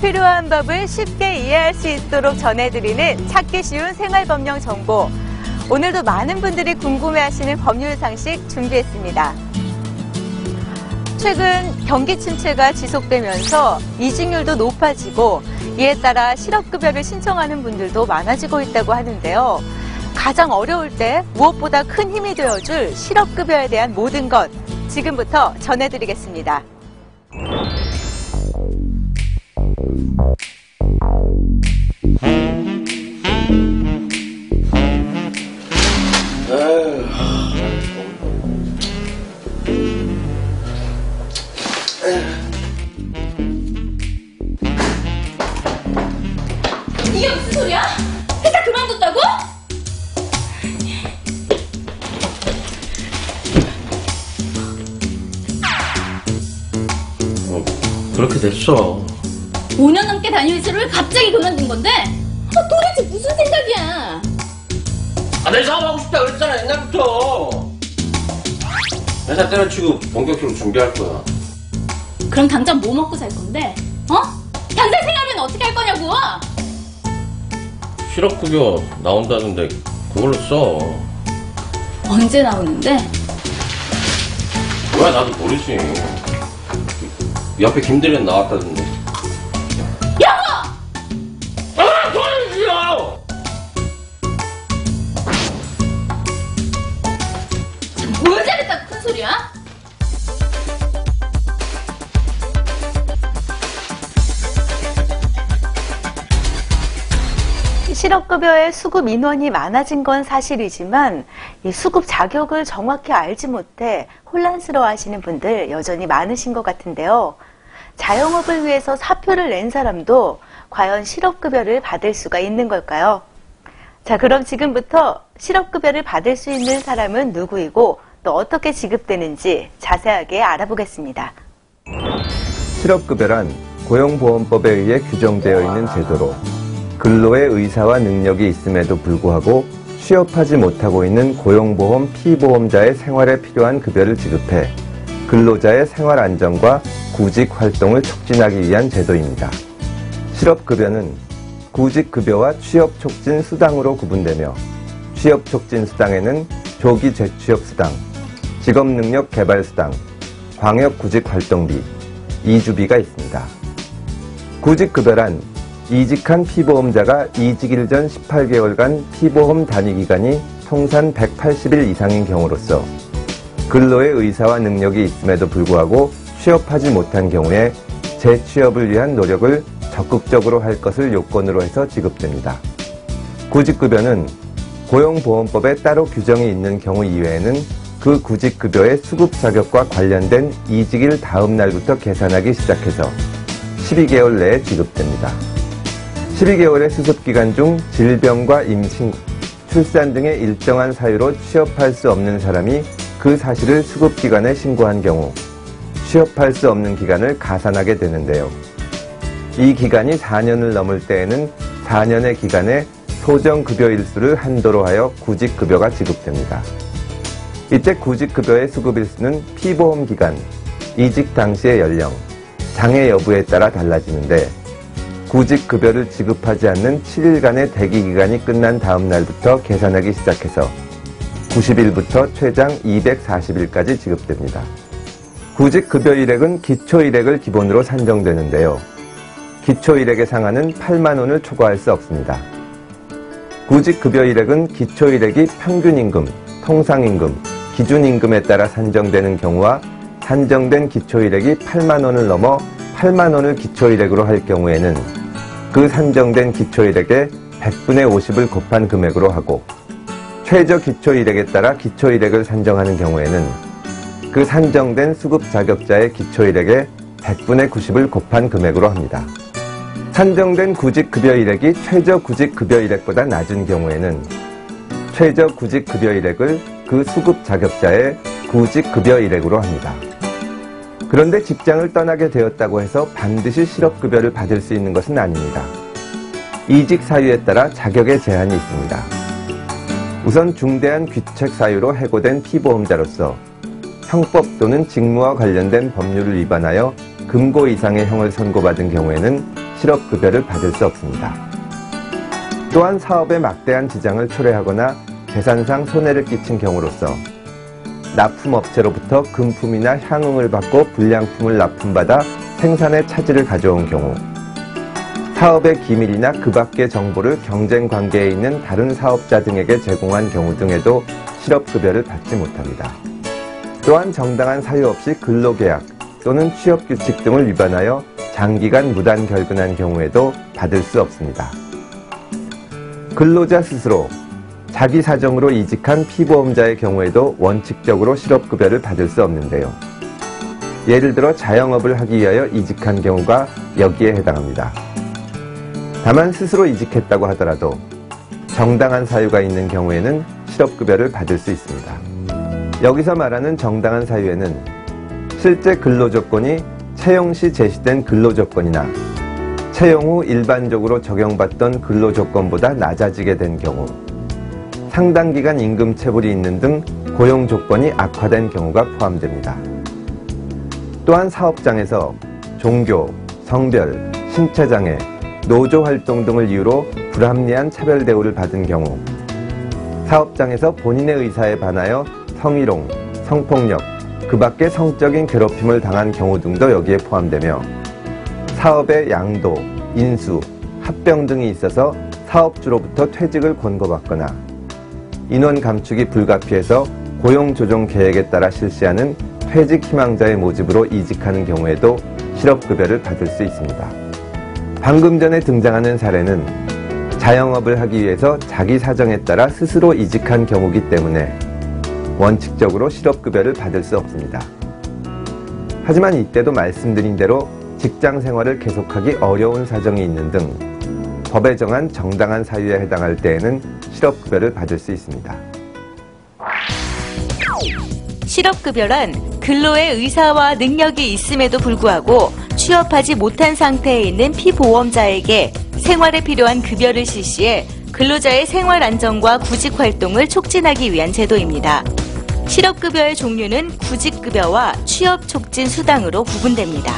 필요한 법을 쉽게 이해할 수 있도록 전해드리는 찾기 쉬운 생활법령 정보. 오늘도 많은 분들이 궁금해하시는 법률 상식 준비했습니다. 최근 경기 침체가 지속되면서 이직률도 높아지고 이에 따라 실업급여를 신청하는 분들도 많아지고 있다고 하는데요. 가장 어려울 때 무엇보다 큰 힘이 되어줄 실업급여에 대한 모든 것 지금부터 전해드리겠습니다. 그렇게 됐어. 5년 넘게 다닌 회사를 왜 갑자기 그만둔 건데? 아, 도대체 무슨 생각이야? 아, 내 사업하고 싶다 그랬잖아, 옛날부터. 회사 때려치고 본격적으로 준비할 거야. 그럼 당장 뭐 먹고 살 건데? 어? 당장 생활비는 어떻게 할 거냐고? 실업급여 나온다는데 그걸로 써. 언제 나오는데? 뭐야, 나도 모르지. 옆에 김대리는 나왔다던데. 야! 아! 뭘큰 소리야? 실업급여의 수급 인원이 많아진 건 사실이지만 이 수급 자격을 정확히 알지 못해 혼란스러워 하시는 분들 여전히 많으신 것 같은데요. 자영업을 위해서 사표를 낸 사람도 과연 실업급여를 받을 수가 있는 걸까요? 자, 그럼 지금부터 실업급여를 받을 수 있는 사람은 누구이고 또 어떻게 지급되는지 자세하게 알아보겠습니다. 실업급여란 고용보험법에 의해 규정되어 있는 제도로 근로의 의사와 능력이 있음에도 불구하고 취업하지 못하고 있는 고용보험 피보험자의 생활에 필요한 급여를 지급해 근로자의 생활 안정과 구직 활동을 촉진하기 위한 제도입니다. 실업급여는 구직급여와 취업촉진 수당으로 구분되며 취업촉진 수당에는 조기 재취업 수당, 직업능력 개발 수당, 광역구직 활동비, 이주비가 있습니다. 구직급여란 이직한 피보험자가 이직일 전 18개월간 피보험 단위 기간이 통산 180일 이상인 경우로서 근로의 의사와 능력이 있음에도 불구하고 취업하지 못한 경우에 재취업을 위한 노력을 적극적으로 할 것을 요건으로 해서 지급됩니다. 구직급여는 고용보험법에 따로 규정이 있는 경우 이외에는 그 구직급여의 수급 자격과 관련된 이직일 다음 날부터 계산하기 시작해서 12개월 내에 지급됩니다. 12개월의 수습기간 중 질병과 임신, 출산 등의 일정한 사유로 취업할 수 없는 사람이 그 사실을 수급기관에 신고한 경우 취업할 수 없는 기간을 가산하게 되는데요. 이 기간이 4년을 넘을 때에는 4년의 기간에 소정급여 일수를 한도로 하여 구직급여가 지급됩니다. 이때 구직급여의 수급일수는 피보험 기간, 이직 당시의 연령, 장애 여부에 따라 달라지는데 구직급여를 지급하지 않는 7일간의 대기기간이 끝난 다음 날부터 계산하기 시작해서 90일부터 최장 240일까지 지급됩니다. 구직 급여 일액은 기초 일액을 기본으로 산정되는데요. 기초 일액의 상한은 8만 원을 초과할 수 없습니다. 구직 급여 일액은 기초 일액이 평균 임금, 통상 임금, 기준 임금에 따라 산정되는 경우와 산정된 기초 일액이 8만 원을 넘어 8만 원을 기초 일액으로 할 경우에는 그 산정된 기초 일액의 100분의 50을 곱한 금액으로 하고 최저 기초일액에 따라 기초일액을 산정하는 경우에는 그 산정된 수급 자격자의 기초일액의 100분의 90을 곱한 금액으로 합니다. 산정된 구직급여일액이 최저 구직급여일액보다 낮은 경우에는 최저 구직급여일액을 그 수급 자격자의 구직급여일액으로 합니다. 그런데 직장을 떠나게 되었다고 해서 반드시 실업급여를 받을 수 있는 것은 아닙니다. 이직 사유에 따라 자격의 제한이 있습니다. 우선 중대한 귀책 사유로 해고된 피보험자로서 형법 또는 직무와 관련된 법률을 위반하여 금고 이상의 형을 선고받은 경우에는 실업급여를 받을 수 없습니다. 또한 사업에 막대한 지장을 초래하거나 재산상 손해를 끼친 경우로서 납품업체로부터 금품이나 향응을 받고 불량품을 납품받아 생산에 차질을 가져온 경우 사업의 기밀이나 그 밖의 정보를 경쟁 관계에 있는 다른 사업자 등에게 제공한 경우 등에도 실업급여를 받지 못합니다. 또한 정당한 사유 없이 근로계약 또는 취업규칙 등을 위반하여 장기간 무단 결근한 경우에도 받을 수 없습니다. 근로자 스스로 자기 사정으로 이직한 피보험자의 경우에도 원칙적으로 실업급여를 받을 수 없는데요. 예를 들어 자영업을 하기 위하여 이직한 경우가 여기에 해당합니다. 다만 스스로 이직했다고 하더라도 정당한 사유가 있는 경우에는 실업급여를 받을 수 있습니다. 여기서 말하는 정당한 사유에는 실제 근로조건이 채용 시 제시된 근로조건이나 채용 후 일반적으로 적용받던 근로조건보다 낮아지게 된 경우, 상당 기간 임금 체불이 있는 등 고용 조건이 악화된 경우가 포함됩니다. 또한 사업장에서 종교, 성별, 신체장애, 노조 활동 등을 이유로 불합리한 차별 대우를 받은 경우, 사업장에서 본인의 의사에 반하여 성희롱, 성폭력, 그 밖의 성적인 괴롭힘을 당한 경우 등도 여기에 포함되며 사업의 양도, 인수, 합병 등이 있어서 사업주로부터 퇴직을 권고받거나 인원 감축이 불가피해서 고용 조정 계획에 따라 실시하는 퇴직 희망자의 모집으로 이직하는 경우에도 실업급여를 받을 수 있습니다. 방금 전에 등장하는 사례는 자영업을 하기 위해서 자기 사정에 따라 스스로 이직한 경우기 때문에 원칙적으로 실업급여를 받을 수 없습니다. 하지만 이때도 말씀드린 대로 직장 생활을 계속하기 어려운 사정이 있는 등 법에 정한 정당한 사유에 해당할 때에는 실업급여를 받을 수 있습니다. 실업급여란 근로의 의사와 능력이 있음에도 불구하고 취업하지 못한 상태에 있는 피보험자에게 생활에 필요한 급여를 실시해 근로자의 생활 안정과 구직 활동을 촉진하기 위한 제도입니다. 실업급여의 종류는 구직급여와 취업 촉진 수당으로 구분됩니다.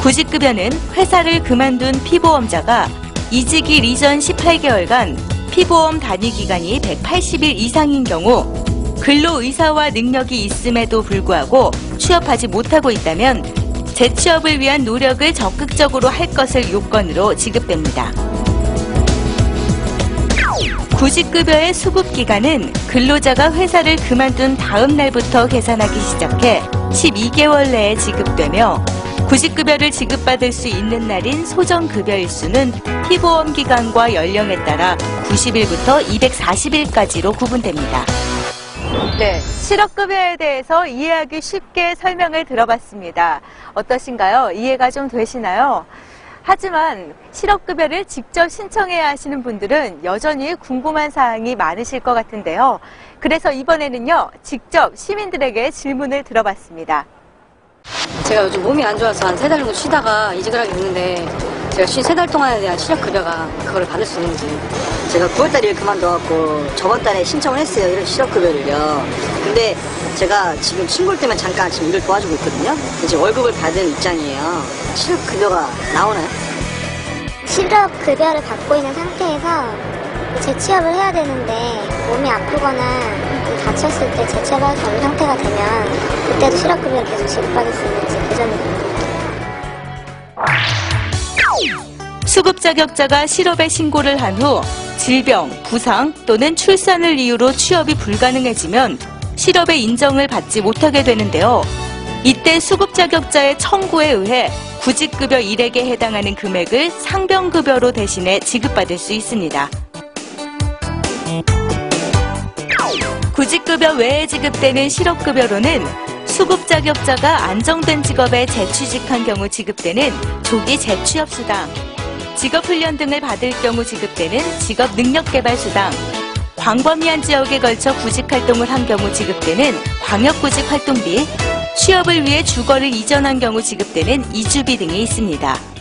구직급여는 회사를 그만둔 피보험자가 이직일 이전 18개월간 피보험 단위 기간이 180일 이상인 경우 근로의사와 능력이 있음에도 불구하고 취업하지 못하고 있다면 재취업을 위한 노력을 적극적으로 할 것을 요건으로 지급됩니다. 구직급여의 수급기간은 근로자가 회사를 그만둔 다음 날부터 계산하기 시작해 12개월 내에 지급되며 구직급여를 지급받을 수 있는 날인 소정급여 일수는 피보험 기간과 연령에 따라 90일부터 240일까지로 구분됩니다. 네, 실업급여에 대해서 이해하기 쉽게 설명을 들어봤습니다. 어떠신가요? 이해가 좀 되시나요? 하지만 실업급여를 직접 신청해야 하시는 분들은 여전히 궁금한 사항이 많으실 것 같은데요. 그래서 이번에는요, 직접 시민들에게 질문을 들어봤습니다. 제가 요즘 몸이 안 좋아서 한 세 달 정도 쉬다가 이직을 하게 됐는데 제가 쉰세달 동안에 대한 실업급여가 그거를 받을 수 있는지 제가 9월달에 일 그만둬갖고 저번 달에 신청을 했어요. 이런 실업급여를요. 근데 제가 지금 친구를 때문에 잠깐 지금 일을 도와주고 있거든요. 지금 월급을 받은 입장이에요. 실업급여가 나오나요? 실업급여를 받고 있는 상태에서 재취업을 해야 되는데 몸이 아프거나 좀 다쳤을 때 재취업할 수 없는 상태가 되면 그때도 실업급여를 계속 지급받을 수 있는지 그 점이 궁금해요. 수급 자격자가 실업에 신고를 한 후 질병, 부상 또는 출산을 이유로 취업이 불가능해지면 실업의 인정을 받지 못하게 되는데요. 이때 수급 자격자의 청구에 의해 구직급여 일액에 해당하는 금액을 상병급여로 대신해 지급받을 수 있습니다. 구직급여 외에 지급되는 실업급여로는 수급 자격자가 안정된 직업에 재취직한 경우 지급되는 조기 재취업 수당, 직업훈련 등을 받을 경우 지급되는 직업 능력개발 수당, 광범위한 지역에 걸쳐 구직 활동을 한 경우 지급되는 광역구직 활동비, 취업을 위해 주거를 이전한 경우 지급되는 이주비 등이 있습니다.